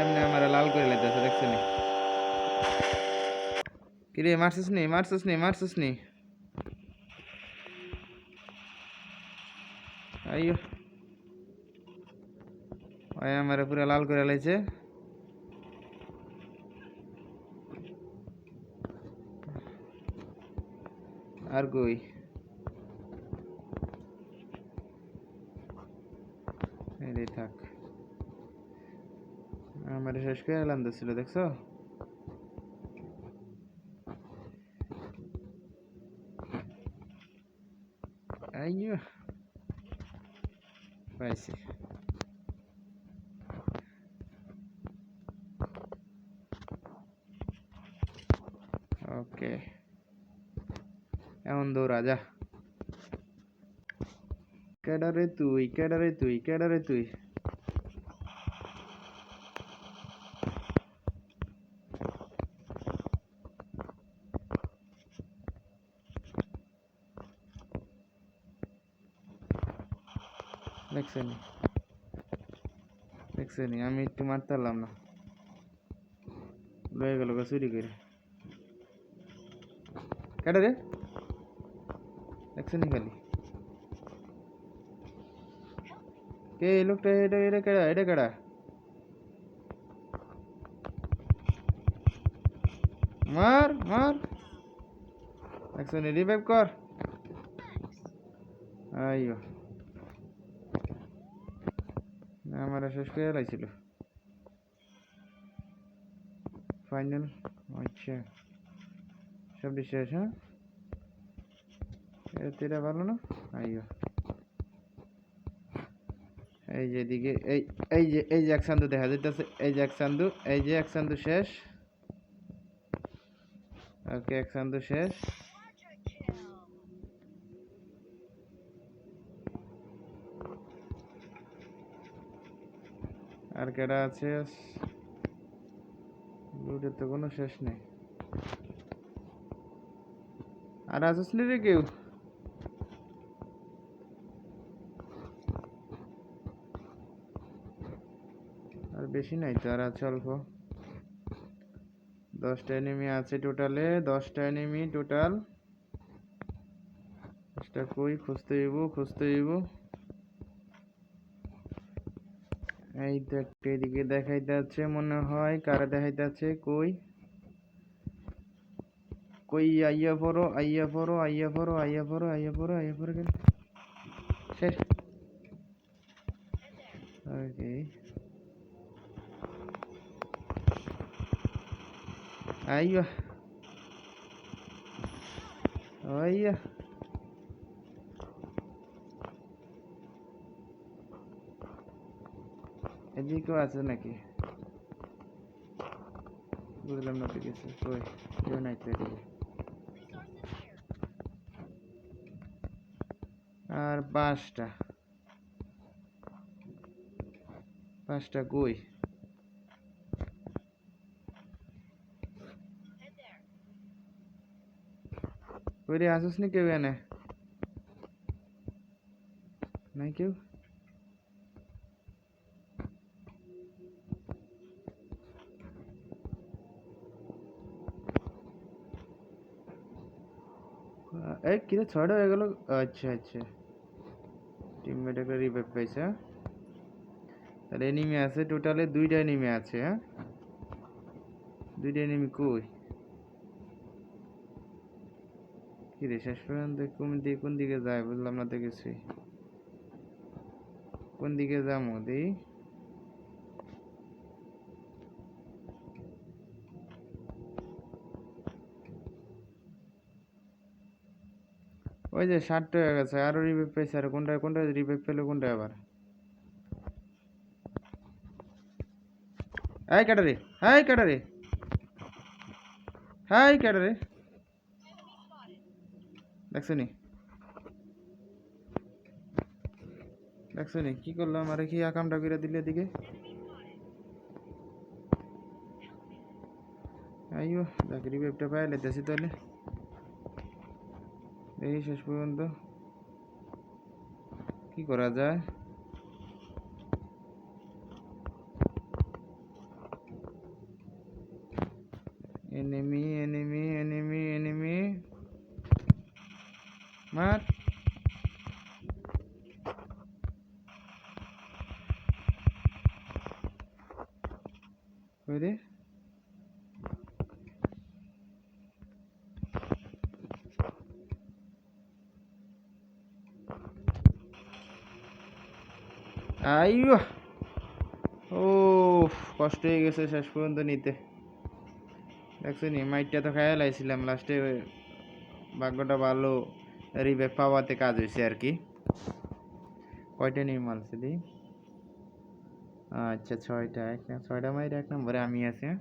কেমনে আমার লাল করে লাইতেছে, দেখছ নি? কিরে, মারছিস নি মারছিস নি মারছিস নি? আইয়ো। ওই আমার পুরো লাল করে লাইছে। আর কই? এই থাক। শেষ করে এলাম ছিল, দেখছ? ওকে, এমন দৌড়া, যা। কেডারে তুই কেডারে তুই কেডারে তুই? দেখছেনি? দেখছেনি আমি একটু মারতে পারলাম না। লয়ে গেল চুরি করে। কেডা রে দেখছেনি খালি। কে এই লোকটা? এটা এটা কেডা এটা কেডা মার মার। দেখছেনি রিভাইভ কর। আইয়ো। আমার শেষ করে লাইছিল। ফাইনাল আচ্ছা। সবটি শেষ হ্যাঁ? এটা ভালো না? আইয়ো। এই যে এদিকে, এই এই যে এই যে এক দেখা যাইতেছে। এই যে এক সান্দু এই যে এক সান্দু শেষ। ওকে, এক সান্দু শেষ। আর কেডা আছে? লুটের তো কোনো শেষ নেই। আর আসিস নি রে কেউ? আর বেশি নাই তো, আর আছে অল্প? দশটা এনিমি আছে টোটালে দশটা এনিমি টোটাল দশটা কই? খুঁজতে হইব খুঁজতে হইব। এই তো একটা এদিকে দেখাইতে আছে, মনে হয় কারা দেখাইতে আছে, কই? কই, আইয়া পড়ো আইয়া পড়ো আইয়া পড়ো আইয়া পড়ো আইয়া পড়ো আইয়া পড়ো কেন? শেষ। ওকে। আইয়া। আইয়া। এদিকেও আছে নাকি? বুঝলাম না তো কিছু কই? কেউ নাই তো এদিকে। আর পাঁচটা পাঁচটা কই? কই রে আসিস নি কেউ এনে? নাই কেউ? এই কিরে ছয়টা হয়ে গেল? আচ্ছা আচ্ছা। টিমমেট একটা রিভাইভ পাইছে হ্যাঁ? তাহলে এনিমি আছে টোটালে দুইটা এনিমি আছে হ্যাঁ? দুইটা এনিমি কই? কিরে, শেষ পর্যন্ত কোন দিকে কোন দিকে যায়? বুঝলাম না তো কিছুই। কোন দিকে যাব, দেই? ওই যে ষাটটা হয়ে গেছে, আরও রিভাইভ পেয়েছে আর কোনটা কোনটা রিভাইভ পেল, কোনটা আবার? হাই ক্যাটারে হাই ক্যাটারে হাই ক্যাটারে। দেখছ নি? দেখছ নি? কি করলাম? আরে কি আকামটা করে দিলে এদিকে? আইও দেখ রিভাইভটা পাইলে দেশি তাহলে। দেখি শেষ পর্যন্ত কি করা যায় এনিমি এনিমি এনিমি এনিমি মার ওই রে আইয়ো। ও কষ্ট হয়ে গেছে শেষ পর্যন্ত নিতে। দেখছ নি, মাইটটা তো খাইয়া লাইছিলাম লাস্টে ভাগ্যটা ভালো রিবেক পাওয়াতে কাজ হয়েছে আর কি। কয়টা নিয়ে মারছে দি? আচ্ছা ছয়টা, এক ছয়টা মাইর এক নম্বরে আমি আছি হ্যাঁ?